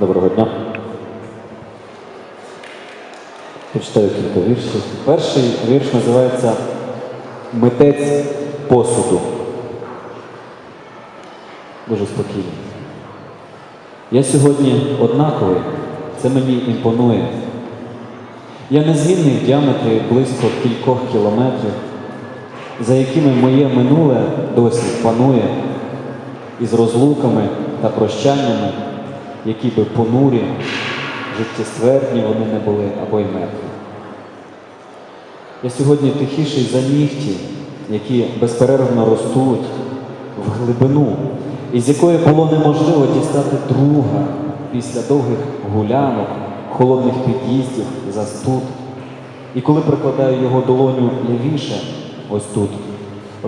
Доброго дня. Почитаю кілька віршів. Перший вірш називається Митець посуду. Дуже спокійно. Я сьогодні однаковий, це мені імпонує. Я незмінний в діаметрі близько кількох кілометрів, за якими моє минуле досі панує, із розлуками та прощаннями, які би понурі, життєствердні вони не були або й мертві. Я сьогодні тихіший за нігті, які безперервно ростуть в глибину, із якої було неможливо дістати друга після довгих гулянок, холодних під'їздів, застуд. І коли прикладаю його долоню лівіше, ось тут,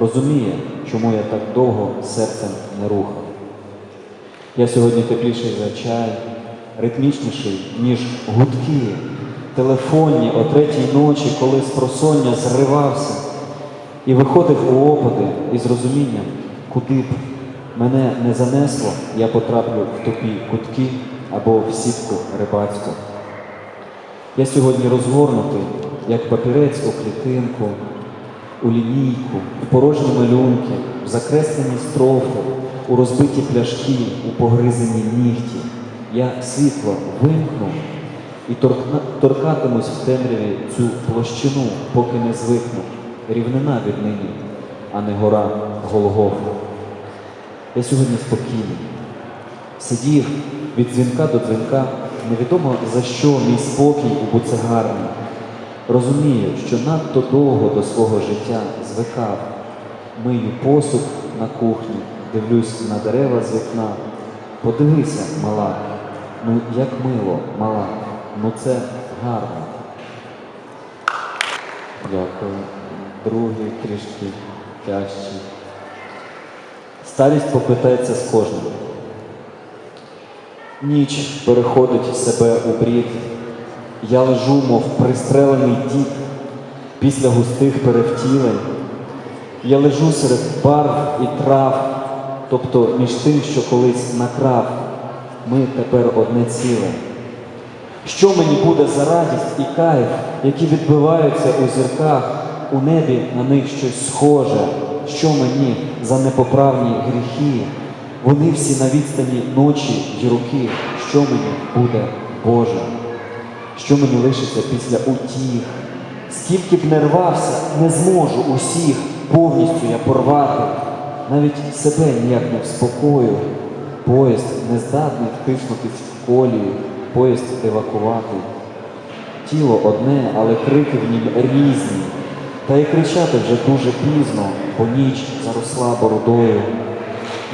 розуміє, чому я так довго серцем не рухав. Я сьогодні тепліший за чай, ритмічніший, ніж гудки, телефонні о третій ночі, коли з просоння зривався і виходив у опади із розумінням, куди б мене не занесло, я потраплю в тупі кутки або в сітку рибацьку. Я сьогодні розгорнутий, як папірець у клітинку, у лінійку, в порожні малюнки, в закреслені строфи, у розбиті пляшки, у погризані нігті. Я світло вимкну і торкатимусь в темряві цю площину, поки не звикну. Рівнина віднині, а не гора Голгофа. Я сьогодні спокійний. Сидів від дзвінка до дзвінка, невідомо за що мій спокій у буцегарні. Розумію, що надто довго до свого життя звикав. Мию посуд на кухні, дивлюсь на дерева з вікна. Подивися, мала, ну як мило, мала, ну це гарно. Дякую. Другий трішки тяжчий. Старість попитається з кожним. Ніч переходить себе у брід. Я лежу, мов пристрелений дід після густих перевтілень. Я лежу серед барв і трав, тобто між тим, що колись накрав. Ми тепер одне ціле. Що мені буде за радість і кайф, які відбиваються у зірках, у небі на них щось схоже, що мені за непоправні гріхи, вони всі на відстані ночі й руки, що мені буде, Боже, що мені лишиться після утіх, скільки б не рвався, не зможу усіх повністю я порвати, навіть себе ніяк не вспокою, поїзд не здатний втиснутись в колію, поїзд евакувати. Тіло одне, але крики в нім різні. Та й кричати вже дуже пізно, бо ніч заросла бородою.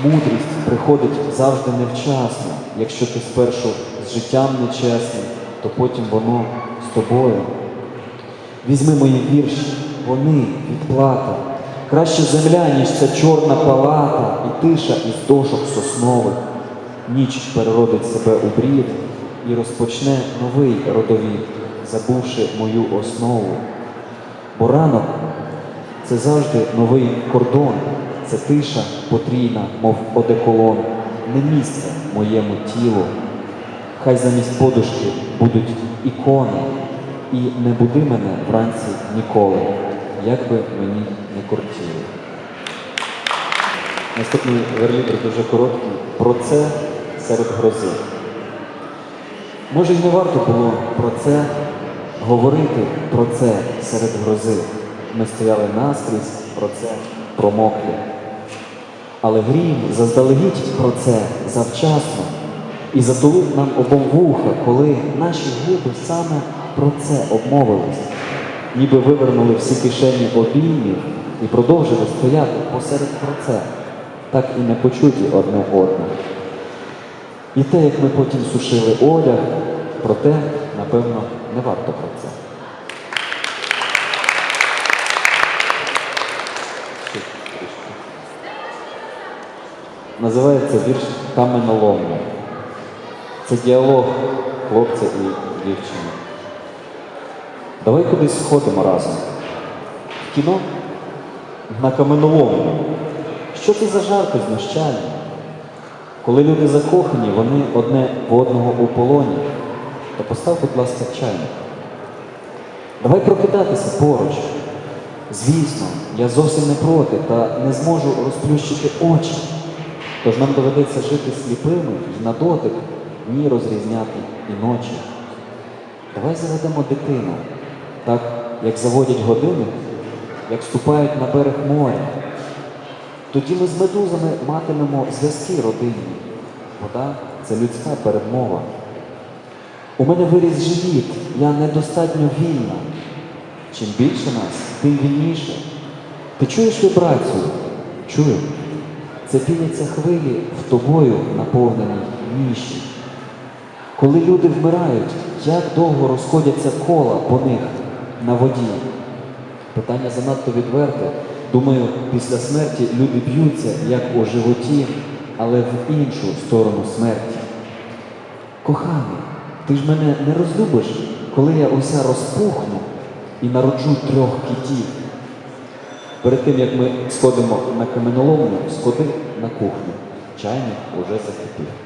Мудрість приходить завжди невчасно. Якщо ти спершу з життям нечесним, то потім воно з тобою. Візьми мої вірші, вони відплата. Краще земля, ніж ця чорна палата і тиша із дошок соснових. Ніч переродить себе у брід і розпочне новий родовід, забувши мою основу. Бо ранок це завжди новий кордон, це тиша потрійна, мов одеколон, не місце моєму тілу. Хай замість подушки будуть ікони, і не буди мене вранці ніколи, як би мені не кортіло. Наступний верлібр дуже короткий. Про це серед грози. Може, й не варто було про це говорити про це серед грози. Ми стояли наскрізь про це промоклі. Але грім заздалегідь про це завчасно і затулив нам обом вуха, коли наші губи саме про це обмовились, ніби вивернули всі кишені обіймів і продовжили стояти посеред про це, так і не почуті одне одне. І те, як ми потім сушили одяг, проте, напевно, не варто про це. Називається вірш Каменоломня. Це діалог хлопця і дівчини. Давай кудись сходимо разом. В кіно? На каменоломню. Що це за жарти знущання? Коли люди закохані, вони одне в одного у полоні, то постав, будь ласка, чайник. Давай прокидатися поруч. Звісно, я зовсім не проти та не зможу розплющити очі. Тож нам доведеться жити сліпими і на дотик дні розрізняти і ночі. Давай заведемо дитину, так як заводять години, як ступають на берег моря. Тоді ми з медузами матимемо зв'язки родинні. Вода це людська передмова. У мене виріс живіт, я недостатньо вільна. Чим більше нас, тим вільніше. Ти чуєш вібрацію? Чую. Це піняться хвилі в тобою наповненій ніші. Коли люди вмирають, як довго розходяться кола по них на воді? Питання занадто відверте. Думаю, після смерті люди б'ються, як у животі, але в іншу сторону смерті. Коханий, ти ж мене не розлюбиш, коли я уся розпухну і народжу трьох китів. Перед тим, як ми сходимо на каменоломню, сходи на кухню. Чайник уже закипів.